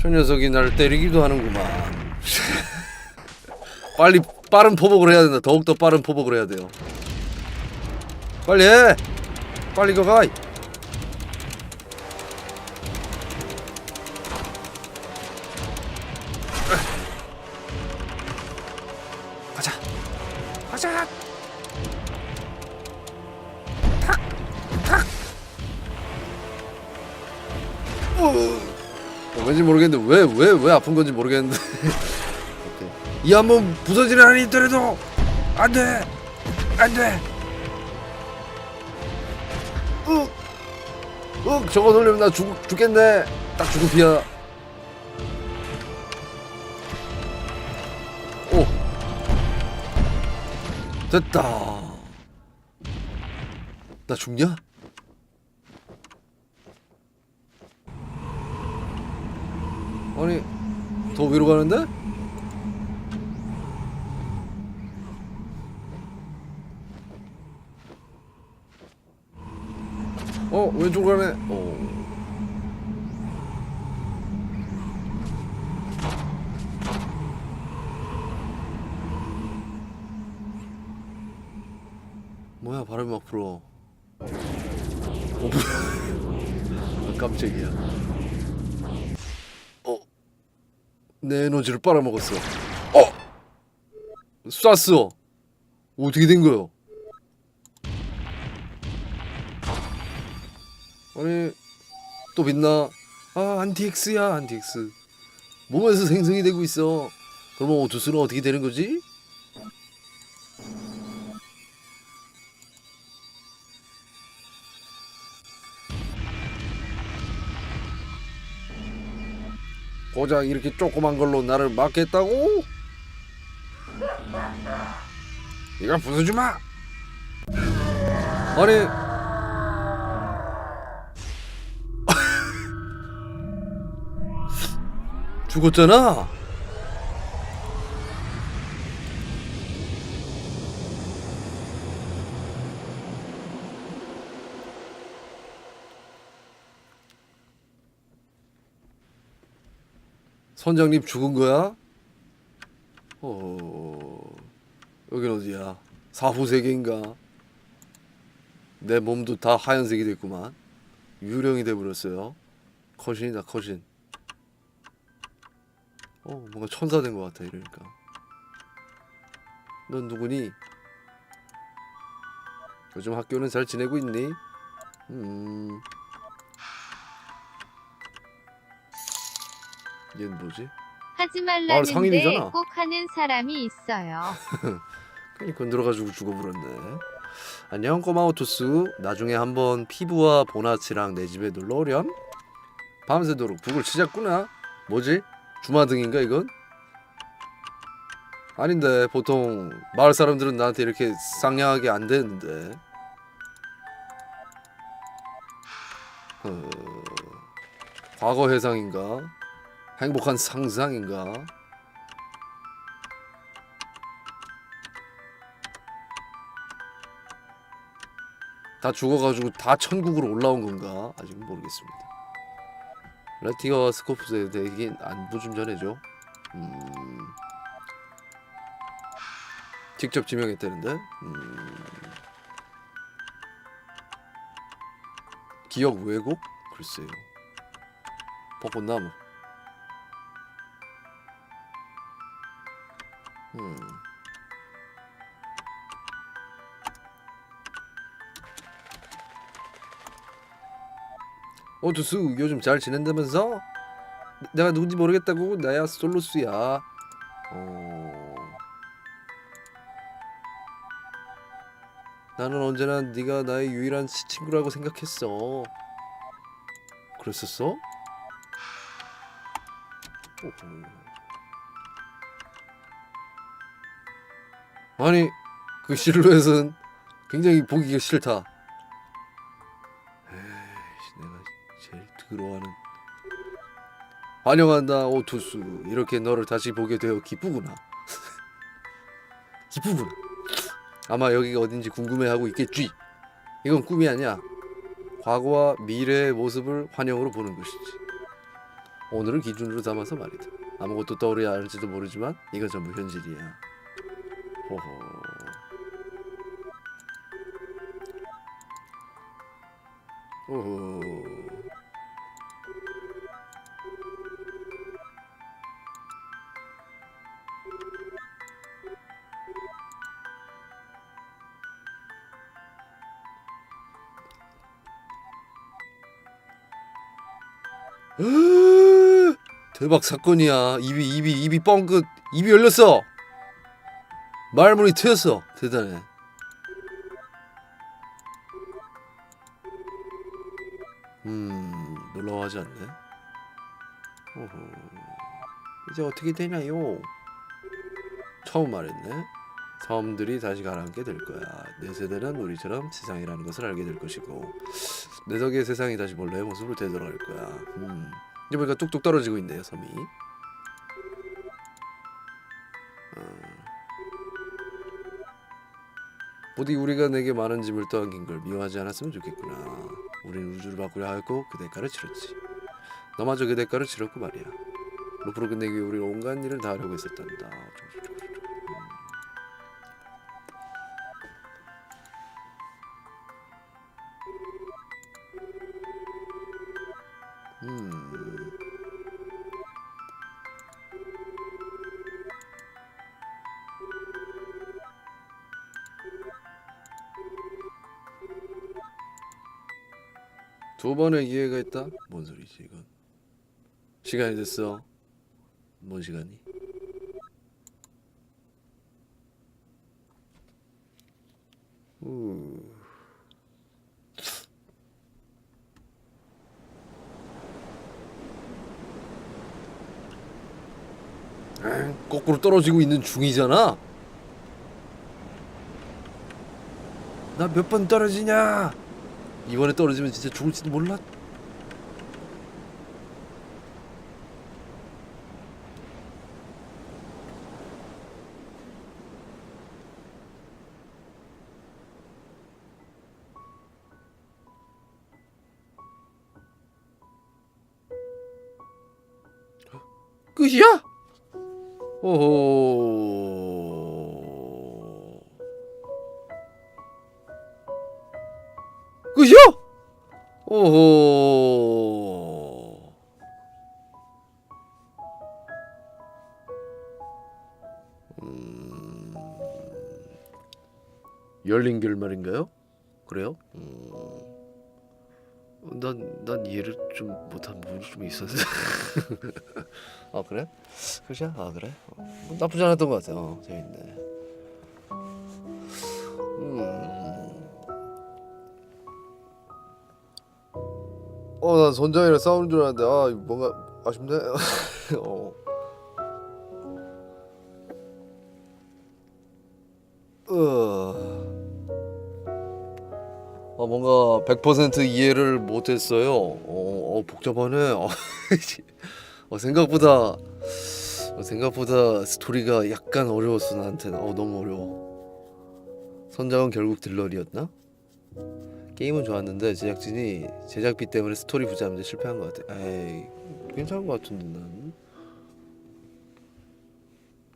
저 녀석이 날 때리기도 하는구만. 빨리 빠른 포복을 해야 된다. 더욱 더 빠른 포복을 해야 돼요. 빨리 해. 빨리 가가. 가자. 가자. 어, 왠지 모르겠는데 왜 왜 왜 아픈 건지 모르겠는데. 이 한 번 부서지는 한이 있더라도 안돼 안돼. 윽윽 저거 돌리면 나 죽, 죽겠네. 딱 죽을 피야. 오. 됐다. 나 죽냐? 아니 더 위로 가는데? 어 왼쪽 가네 어. 뭐야 바람이 막 불어 어 깜짝이야 어? 내 에너지를 빨아먹었어. 어! 쐈어. 어떻게 된 거요? 아니 또 빛나? 아 안티엑스야 안티엑스. 몸에서 생성이 되고 있어. 그러면 오투스는 어떻게 되는 거지? 고작 이렇게 조그만 걸로 나를 막겠다고? 이걸 부숴주마! 아니 죽었잖아? 선장님 죽은 거야? 어... 여긴 어디야? 사후 세계인가? 내 몸도 다 하얀색이 됐구만. 유령이 돼버렸어요. 커신이다 커신. 어 뭔가 천사 된 것 같아 이러니까. 넌 누구니? 요즘 학교는 잘 지내고 있니? 음. 얘는 뭐지? 하지 말라는데 상인이잖아. 꼭 하는 사람이 있어요. 괜히 건드려가지고 죽어버렸네. 안녕 꼬마오토스. 나중에 한번 피부와 보나치랑 내 집에 놀러 오렴. 밤새도록 북을 치자꾸나. 뭐지? 주마등인가 이건? 아닌데 보통 마을 사람들은 나한테 이렇게 쌍냥하게 안 되는데. 어... 과거 해상인가? 행복한 상상인가? 다 죽어가지고 다 천국으로 올라온 건가? 아직은 모르겠습니다. 라티가와 스코프스에 대해 안부 좀 전해줘. 음... 직접 지명했다는데? 음... 기억 왜곡? 글쎄요. 벚꽃나무. 음... 어 두수 요즘 잘 지낸다면서? 내가 누군지 모르겠다고 나야 솔로스야. 어... 나는 언제나 네가 나의 유일한 치- 친구라고 생각했어. 그랬었어? 오 아니 그 실루엣은 굉장히 보기가 싫다. 에이씨 내가 제일 더러워하는. 환영한다 오투스. 이렇게 너를 다시 보게 되어 기쁘구나. 기쁘구나. 아마 여기가 어딘지 궁금해하고 있겠지. 이건 꿈이 아니야. 과거와 미래의 모습을 환영으로 보는 것이지. 오늘을 기준으로 삼아서 말이다. 아무것도 떠오르지 않을지도 모르지만 이건 전부 현실이야. 호호. 오호. 대박 사건이야. 입이 입이 입이 뻥끗 입이 열렸어. 말문이 트였어. 대단해. 음 놀라워하지 않네. 오호. 이제 어떻게 되나요? 처음 말했네. 섬들이 다시 가라앉게 될 거야. 내 세대는 우리처럼 세상이라는 것을 알게 될 것이고 내 덕에 세상이 다시 본래의 모습을 되돌아갈 거야. 음. 이제 보니까 뚝뚝 떨어지고 있네요 섬이. 부디 우리가 내게 많은 짐을 떠안긴 걸 미워하지 않았으면 좋겠구나. 우린 우주를 바꾸려 하였고 그 대가를 치렀지. 너마저 그 대가를 치렀고 말이야. 루프로 끝내기 위해 우리 온갖 일을 다 하려고 했었단다. 어쩌고저쩌고. 음. 두 번의 기회가 있다? 뭔 소리지 이건? 시간이 됐어. 뭔 시간이? 우. 엥, 거꾸로 떨어지고 있는 중이잖아. 나 몇 번 떨어지냐? 이번에 떨어지면 진짜 죽을지도 몰라. 끝이야? 오호. 오호. 음. 열린 결말인가요? 그래요? 음. 난, 난 이해를 좀 못한 부분이 좀 있었는데. 아 그래? 끝이야? 아 그래? 어, 뭐 나쁘지 않았던 것 같아. 어, 재밌네. 음. 어, 난 선장이랑 싸우는 줄 알았는데 아 뭔가 아쉽네. 어. 으. 아 뭔가 100% 이해를 못했어요. 어, 어 복잡하네. 어, 어, 생각보다 어, 생각보다 스토리가 약간 어려웠어 나한테는. 어 너무 어려워. 선장은 결국 들러리였나? 게임은 좋았는데 제작진이 제작비 때문에 스토리 부자문제 실패한 것 같아. 에이 괜찮은 것 같은데 난.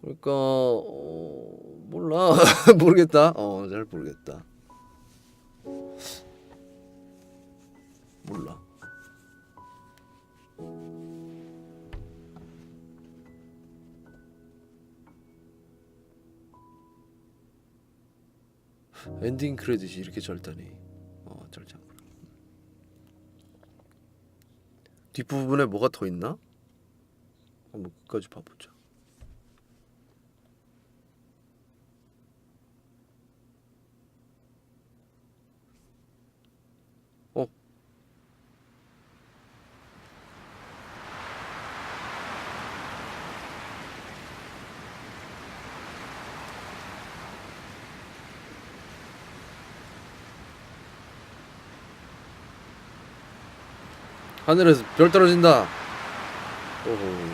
그러니까 어, 몰라 모르겠다. 어 잘 모르겠다. 몰라. 엔딩 크레딧이 이렇게 짧다니. 뒷부분에 뭐가 더 있나? 한번 끝까지 봐보자. 어? 하늘에서 별 떨어진다. 오호.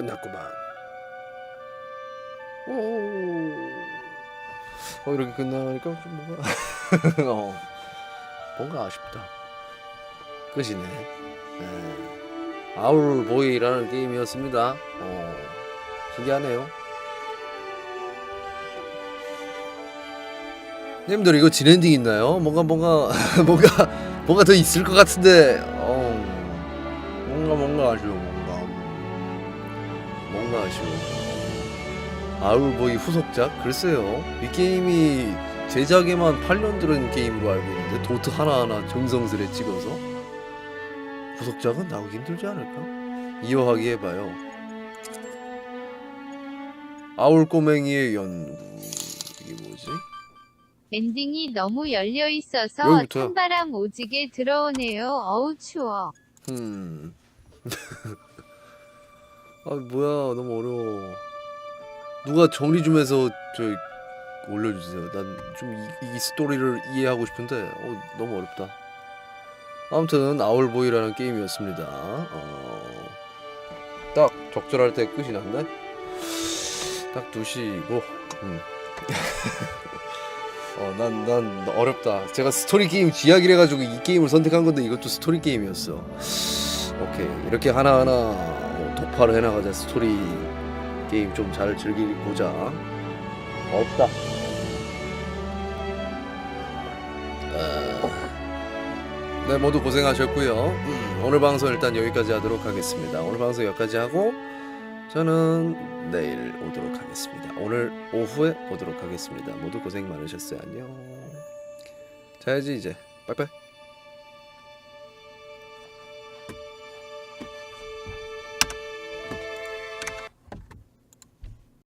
끝났구만. 오. 어 이렇게 끝나니까 좀 뭔가 어 뭔가 아쉽다. 끝이네. 네. 아울보이라는 게임이었습니다. 어 신기하네요. 님들 이거 진엔딩 있나요? 뭔가 뭔가 뭔가 뭔가 더 있을 것 같은데 뭔가 아쉬워 아울보이 후속작 글쎄요 이 게임이 제작에만 8년 들은 게임으로 알고 있는데 도트 하나하나 정성스레 찍어서 후속작은 나오기 힘들지 않을까? 이어하기 해봐요 아울 꼬맹이의 연구 이게 뭐지? 엔딩이 너무 열려 있어서? 찬바람 오지게 들어오네요. 어우 추워. 음. 아 뭐야 너무 어려워. 누가 정리 좀 해서 저 올려주세요. 난 좀 이 스토리를 이해하고 싶은데 어, 너무 어렵다. 아무튼 아울보이라는 게임이었습니다. 어, 딱 적절할 때 끝이 났네. 딱 2시고. 음. 어, 난, 난 어렵다. 제가 스토리 게임 쥐약이라 가지고 이 게임을 선택한 건데 이것도 스토리 게임이었어. 오케이. 이렇게 하나하나 어, 독파를 해나가자. 스토리 게임 좀 잘 즐기고자. 없다. 아, 네, 모두 고생하셨고요. 음, 오늘 방송 일단 여기까지 하도록 하겠습니다. 오늘 방송 여기까지 하고 저는 내일 오도록 하겠습니다. 오늘 오후에 오도록 하겠습니다. 모두 고생 많으셨어요. 안녕. 자야지 이제. 빠이빠이.